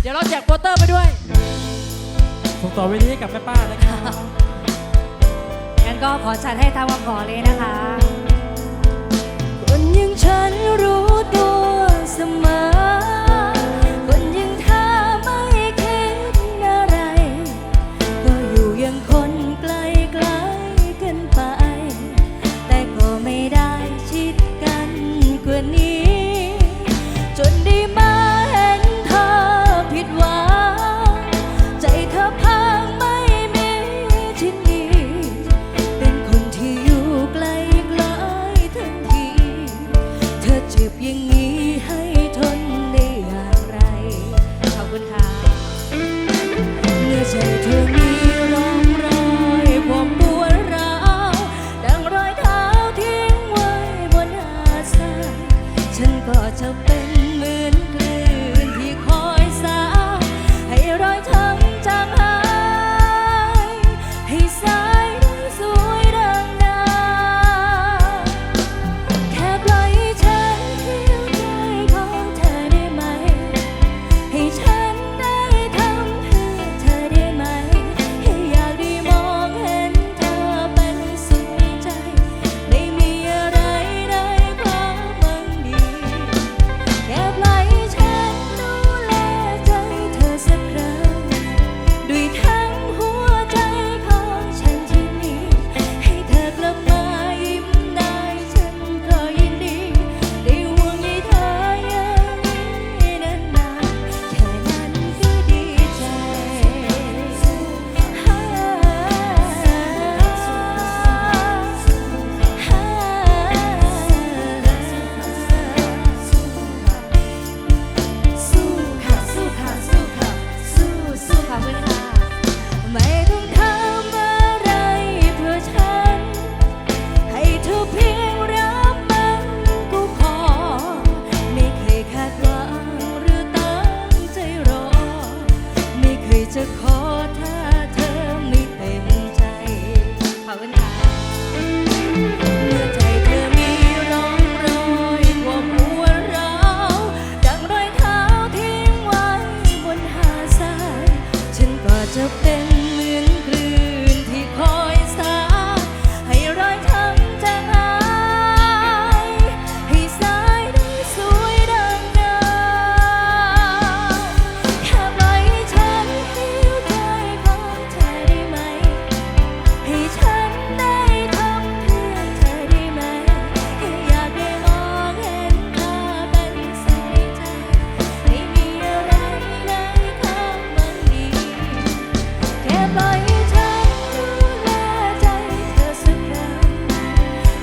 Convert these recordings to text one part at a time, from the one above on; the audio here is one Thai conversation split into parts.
เดี๋ยวเราแจกโปสเตอร์ไปด้วยส่งต่อไปนี้กับแม่ป้านะครับงั้นก็ขอจัดให้ทางวังขอเลยนะคะ คนย่งฉันรู้ตัว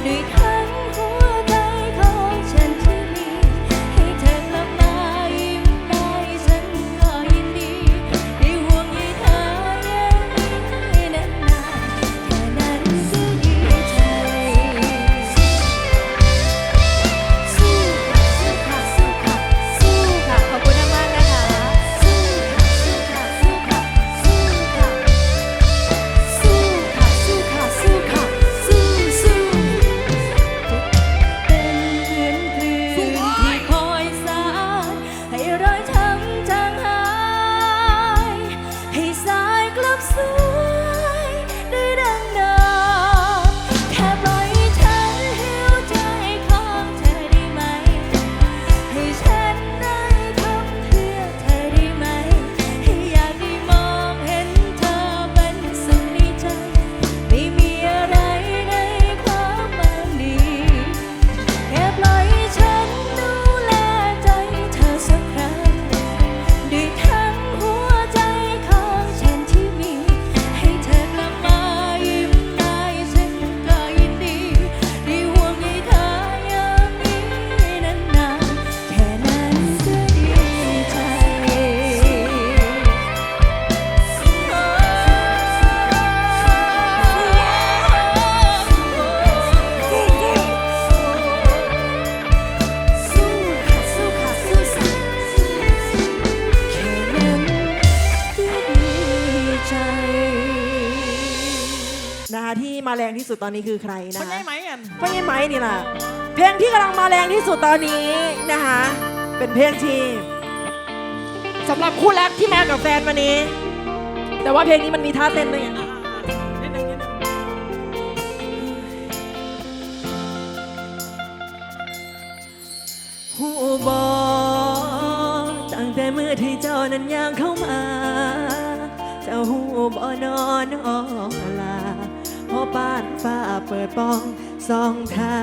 lui. แรงที่สุดตอนนี้คือใครนะคนคะ ใช่ไหมอันเพราะยัไหมนี่แหละเพลงที่กำลังมาแรงที่สุดตอนนี้นะคะ เป็นเพลงที่สำหรับคู่รักที่มากับแฟนวันนี้ แต่ว่าเพลงนี้มันมีท่าเต้นด้วยอะอ่อะหูบอตั้งแต่เมื่อที่เจ้านั้นย่างเข้ามา เจ้าหูบอนอนอ พอปานฟ้าเปิดปองสองทา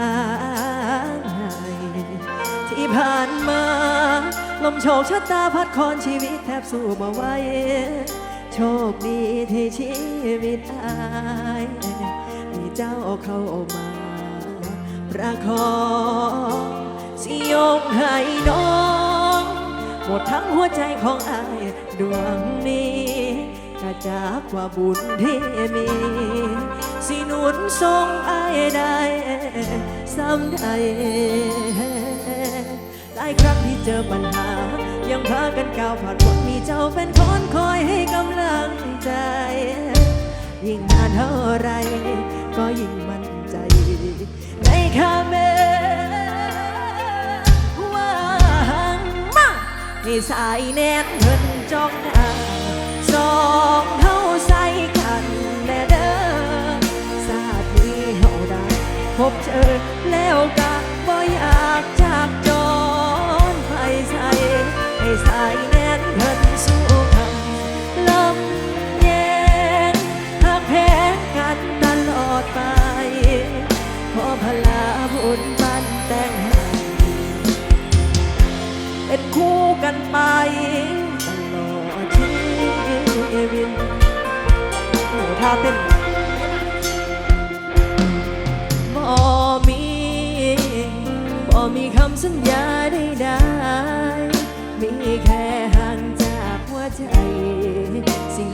งให้ที่ผ่านมา ลมโชคชะตาพัดคอนชีวิตแทบสู้บ่ไหวโชคดีที่ชีวิตอายมีเจ้าเข้ามาประคองสิยกให้น้อง หมดทั้งหัวใจของอายดวงนี้ก็จากว่าบุญที่มี สิหนุนทรงอายได้ซ้ำใดหลายครั้งที่เจอปัญหา ยังพากันก้าวผ่านวันมีเจ้าเป็นคนคอยให้กำลังใจ ยิ่งนานเท่าไร ก็ยิ่งมั่นใจ ในคาเมว่างมาให้สายแนนเพิ่นจ้องหน้าสอง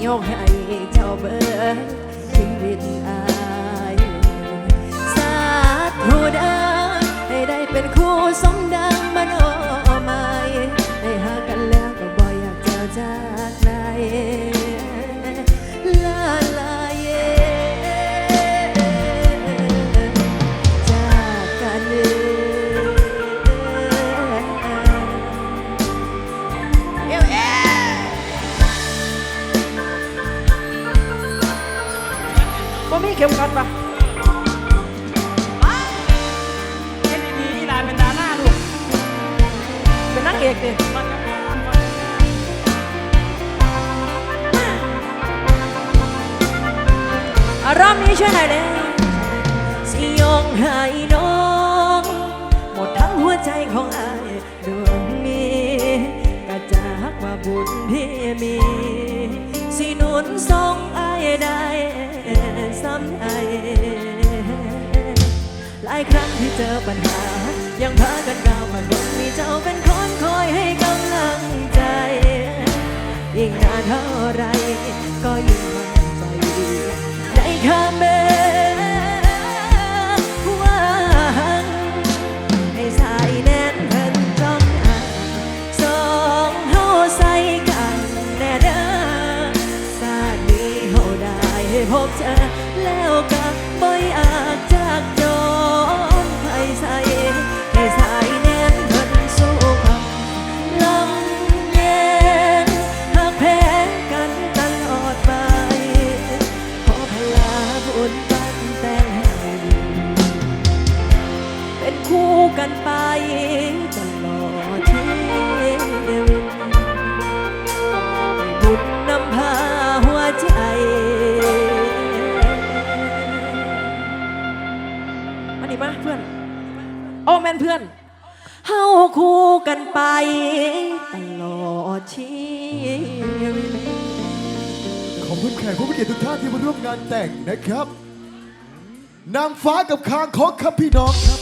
ยกให้เจ้าเบิดชีวิตอายสาธุเด้อให้ได้เป็นคู่สมดังมโนหมายได้หากันแล้วก็บ่อยากเจอจา รอบนี้ช่วยหน่อยเลยสิยองให้น้อง หมดทั้งหัวใจของอายดวงนี้ก็จากว่าบุญที่มี สิหนุนทรงอายได้ซ้ำใดหลายครั้งที่เจอปัญหา ยังพากันก้าวผ่านบนมีเจ้าเป็นคนคอยให้กำลังใจยิ่งนานเท่าไรก็ยิ่ ใน กับคางคกครับพี่น้องครับ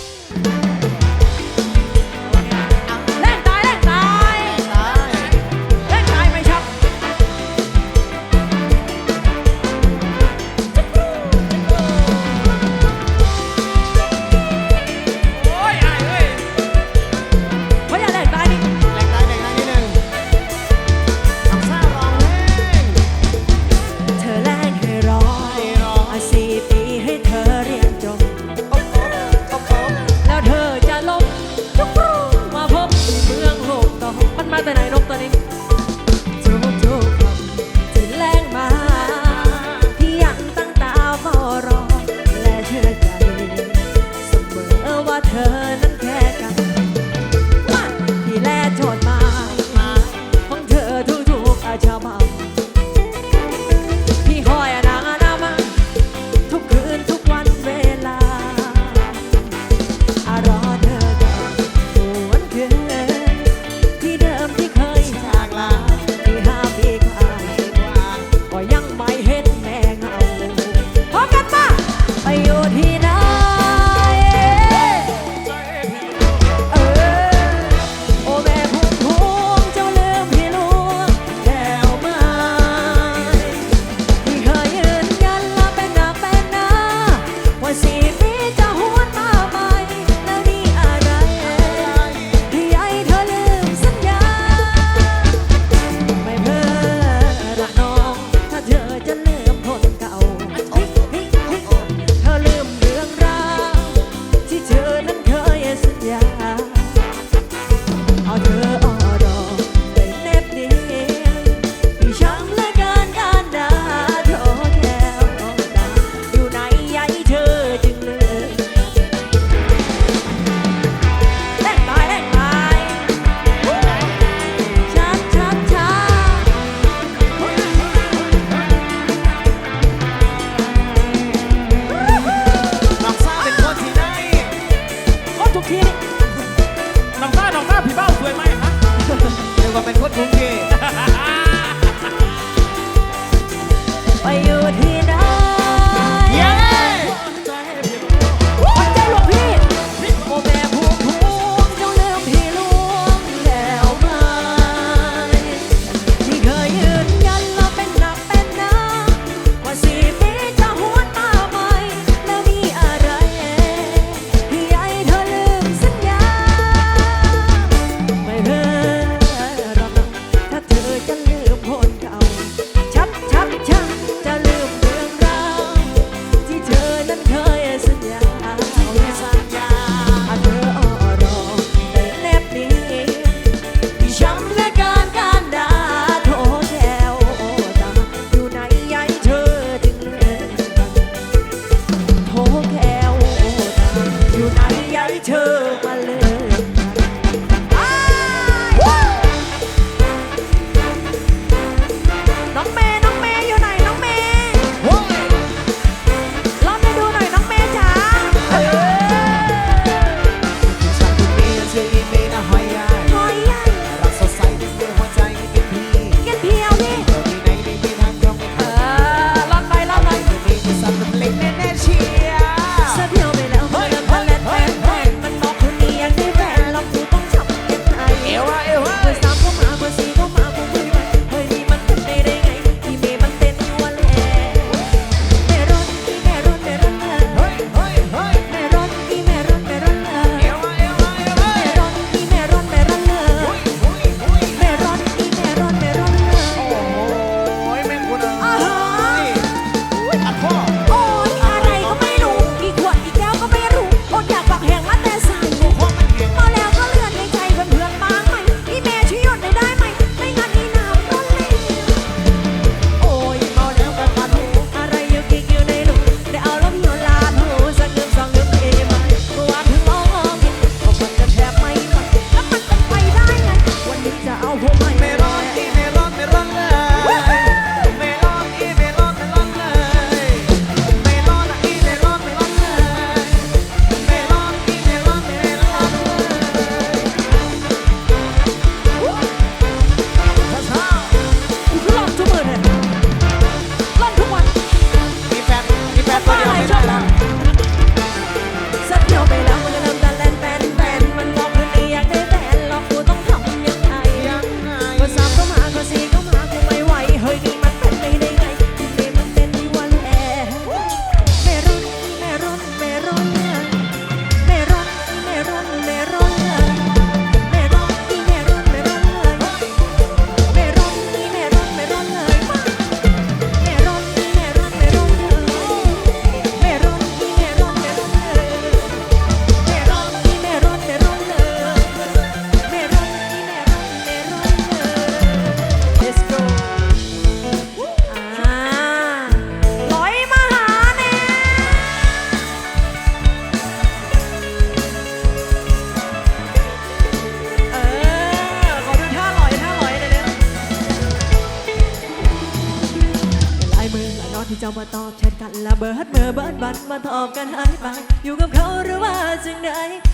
อนพอกันหายไป อยู่กับเขาหรือว่าจังใด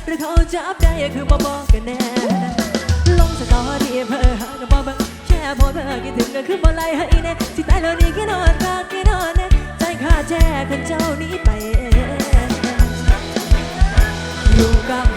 หรือเขาจับได้คือบ่บอกกันแน่ ลงสตอรี่เพ้อหากับบ่เบิ่งแค่พอเพ้อคิดถึงก็คือบ่ไลให้แน่สิตายแล้วนี่คิดนอนพักี่นอนเน่ใจข้าแจ้คันเจ้านี้ไปอยู่กับ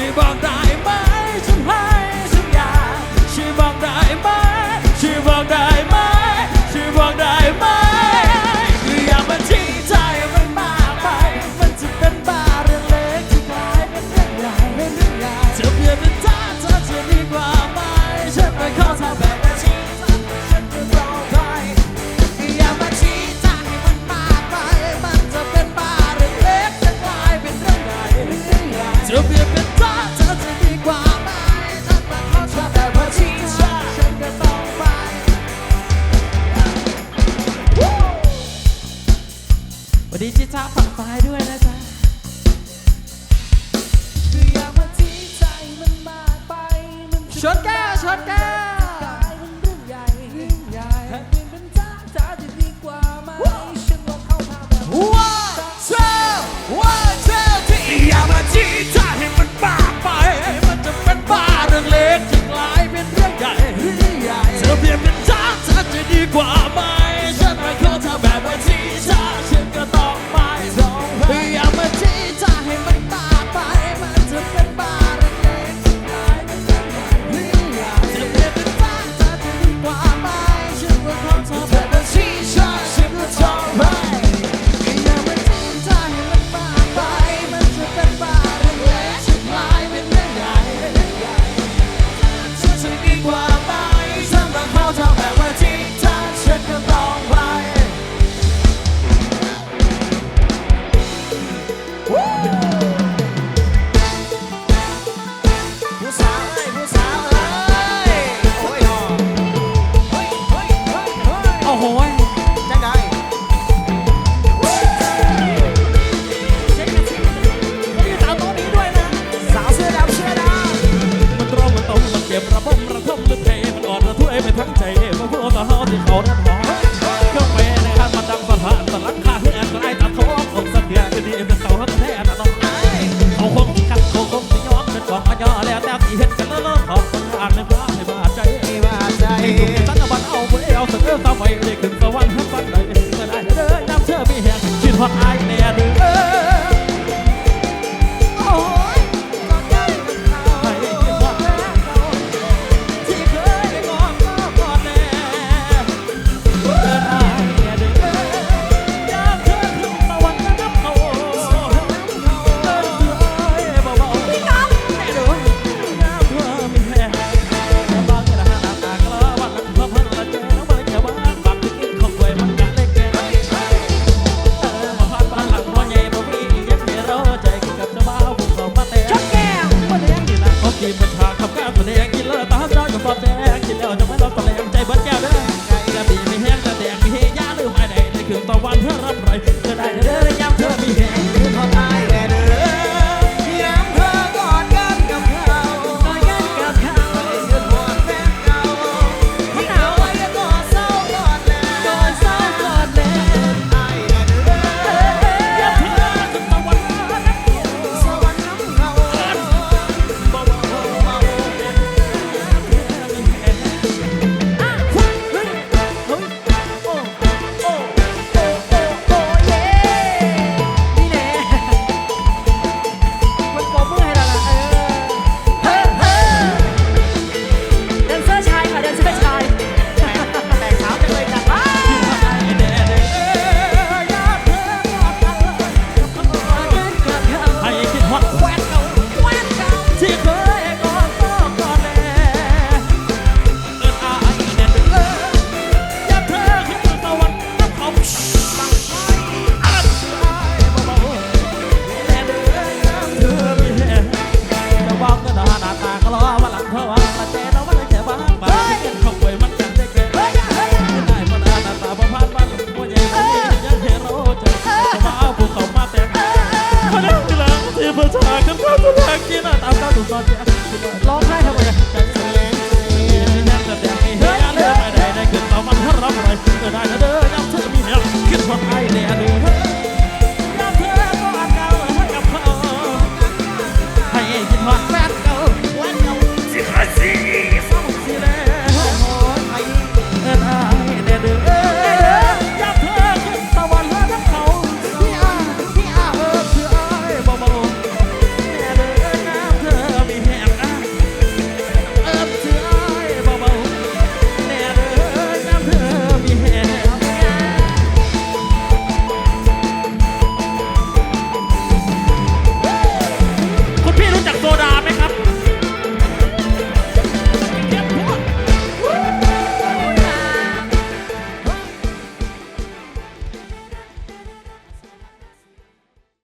Shiva ชนแก้วชนแก้วว้าเจ้าว้าเจ้าที่อย่ามาจีจ้าให้มันบ้าไป มันจะเป็นบ้าเรื่องเล็กจกลายเป็นเรื่องใหญ่เธอเปลี่ยนเป็นจ้าเธอจะดีกว่าไหม อสาวไปได้ขึ้นสวรรค์ทั้งฝันเลยเมื่อได้เด้อนำเธอไปแหงคิดฮอดอาย